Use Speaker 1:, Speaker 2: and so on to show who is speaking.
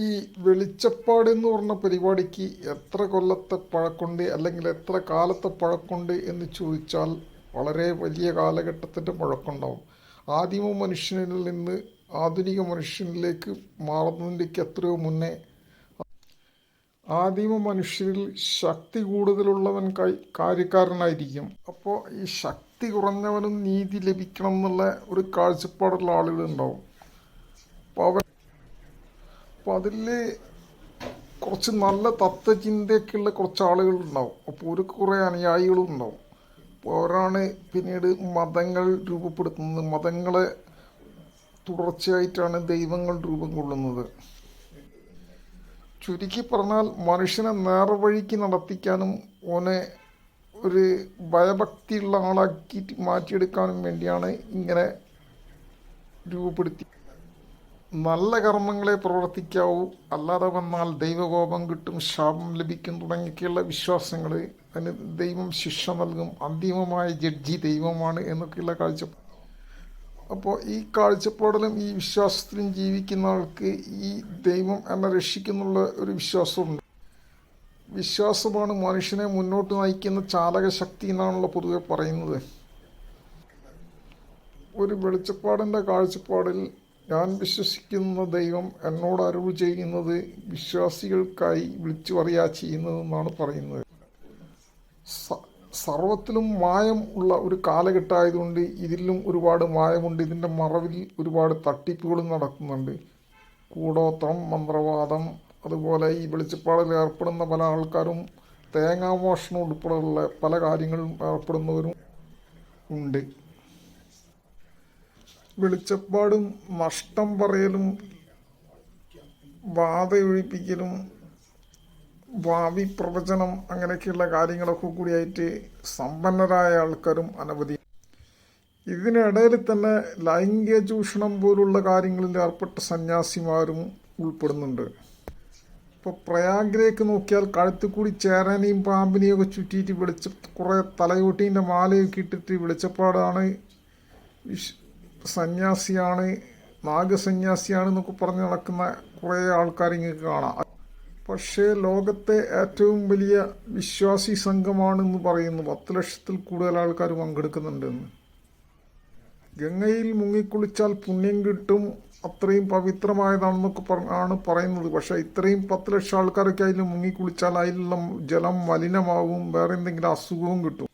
Speaker 1: ഈ വെളിച്ചപ്പാട് എന്ന് പറഞ്ഞ പരിപാടിക്ക് എത്ര കൊല്ലത്തെ പഴക്കുണ്ട് അല്ലെങ്കിൽ എത്ര കാലത്തെ പഴക്കുണ്ട് എന്ന് ചോദിച്ചാൽ വളരെ വലിയ കാലഘട്ടത്തിന്റെ പഴക്കുണ്ടാവും. ആദിമ മനുഷ്യനിൽ നിന്ന് ആധുനിക മനുഷ്യനിലേക്ക് മാറുന്നതിന്റെക്ക് എത്രയോ മുന്നേ ആദിമ മനുഷ്യരിൽ ശക്തി കൂടുതലുള്ളവൻ കാര്യക്കാരനായിരിക്കും. അപ്പോൾ ഈ ശക്തി കുറഞ്ഞവനും നീതി ലഭിക്കണം എന്നുള്ള ഒരു കാഴ്ചപ്പാടുള്ള ആളുകളുണ്ടാവും അപ്പോൾ അവൻ അപ്പോൾ അതിൽ കുറച്ച് നല്ല തത്വചിന്തയൊക്കെയുള്ള കുറച്ച് ആളുകളുണ്ടാവും അപ്പോൾ ഒരു കുറേ അനുയായികളും ഉണ്ടാവും. അപ്പോൾ അവരാണ് പിന്നീട് മതങ്ങൾ രൂപപ്പെടുത്തുന്നത്. മതങ്ങളെ തുടർച്ചയായിട്ടാണ് ദൈവങ്ങൾ രൂപം കൊള്ളുന്നത്. ചുരുക്കി പറഞ്ഞാൽ മനുഷ്യനെ നേർവഴിക്ക് നടത്തിക്കാനും ഓനെ ഒരു ഭയഭക്തിയുള്ള ആളാക്കി മാറ്റിയെടുക്കാനും വേണ്ടിയാണ് ഇങ്ങനെ രൂപപ്പെടുത്തി നല്ല കർമ്മങ്ങളെ പ്രവർത്തിക്കാവൂ. അല്ലാതെ വന്നാൽ ദൈവകോപം കിട്ടും ശാപം ലഭിക്കും തുടങ്ങിയൊക്കെയുള്ള വിശ്വാസങ്ങൾ അതിന് ദൈവം ശിക്ഷ നൽകും. അന്തിമമായ ജഡ്ജി ദൈവമാണ് എന്നൊക്കെയുള്ള കാഴ്ചപ്പാട് അപ്പോൾ ഈ കാഴ്ചപ്പാടിലും ഈ വിശ്വാസത്തിലും ജീവിക്കുന്ന ആൾക്ക് ഈ ദൈവം എന്നെ രക്ഷിക്കുന്നുള്ള ഒരു വിശ്വാസമുണ്ട്. വിശ്വാസമാണ് മനുഷ്യനെ മുന്നോട്ട് നയിക്കുന്ന ചാലക ശക്തി എന്നാണല്ലോ പൊതുവെ പറയുന്നത്. ഒരു വെളിച്ചപ്പാടിന്റെ കാഴ്ചപ്പാടിൽ ഞാൻ വിശ്വസിക്കുന്ന ദൈവം എന്നോട് അറിവ് ചെയ്യുന്നത് വിശ്വാസികൾക്കായി വിളിച്ചു പറയാ ചെയ്യുന്നതെന്നാണ് പറയുന്നത്. സർവത്തിലും മായം ഉള്ള ഒരു കാലഘട്ടമായതുകൊണ്ട് ഇതിലും ഒരുപാട് മായമുണ്ട്. ഇതിന്റെ മറവിൽ ഒരുപാട് തട്ടിപ്പുകളും നടക്കുന്നുണ്ട്. കൂടോത്രം മന്ത്രവാദം അതുപോലെ ഈ വെളിച്ചപ്പാടിൽ ഏർപ്പെടുന്ന പല ആൾക്കാരും തേങ്ങാമോഷണം ഉൾപ്പെടെയുള്ള പല കാര്യങ്ങളും ഏർപ്പെടുന്നവരും ഉണ്ട്. വെളിച്ചപ്പാടും നഷ്ടം പറയലും ബാധയൊഴിപ്പിക്കലും ഭാവി പ്രവചനം അങ്ങനെയൊക്കെയുള്ള കാര്യങ്ങളൊക്കെ കൂടിയായിട്ട് സമ്പന്നരായ ആൾക്കാരും അനവധി. ഇതിനിടയിൽ തന്നെ ലൈംഗിക ചൂഷണം പോലുള്ള കാര്യങ്ങളിൽ ഏർപ്പെട്ട സന്യാസിമാരും ഉൾപ്പെടുന്നുണ്ട്. ഇപ്പോൾ പ്രയാഗ്രേക്ക് നോക്കിയാൽ കഴുത്തിൽ കൂടി ചേരാനെയും പാമ്പിനെയും ഒക്കെ ചുറ്റിയിട്ട് വിളിച്ച കുറേ തലയോട്ടീന്റെ മാലയൊക്കെ ഇട്ടിട്ട് വിളിച്ചപ്പാടാണ് വിശ് സന്യാസിയാണ് നാഗസന്യാസിയാണ് എന്നൊക്കെ പറഞ്ഞ് നടക്കുന്ന കുറേ ആൾക്കാരെ കാണാം. പക്ഷേ ലോകത്തെ ഏറ്റവും വലിയ വിശ്വാസി സംഘമാണെന്ന് പറയുന്നു പത്ത് ലക്ഷത്തിൽ കൂടുതൽ ആൾക്കാർ പങ്കെടുക്കുന്നുണ്ടെന്ന്. ഗംഗയിൽ മുങ്ങിക്കുളിച്ചാൽ പുണ്യം കിട്ടും അത്രയും പവിത്രമായതാണെന്നൊക്കെ ആണ് പറയുന്നത്. പക്ഷേ ഇത്രയും പത്ത് ലക്ഷം ആൾക്കാരൊക്കെ അതിൽ മുങ്ങിക്കുളിച്ചാൽ അതിലുള്ള ജലം മലിനമാവും വേറെ എന്തെങ്കിലും അസുഖവും കിട്ടും.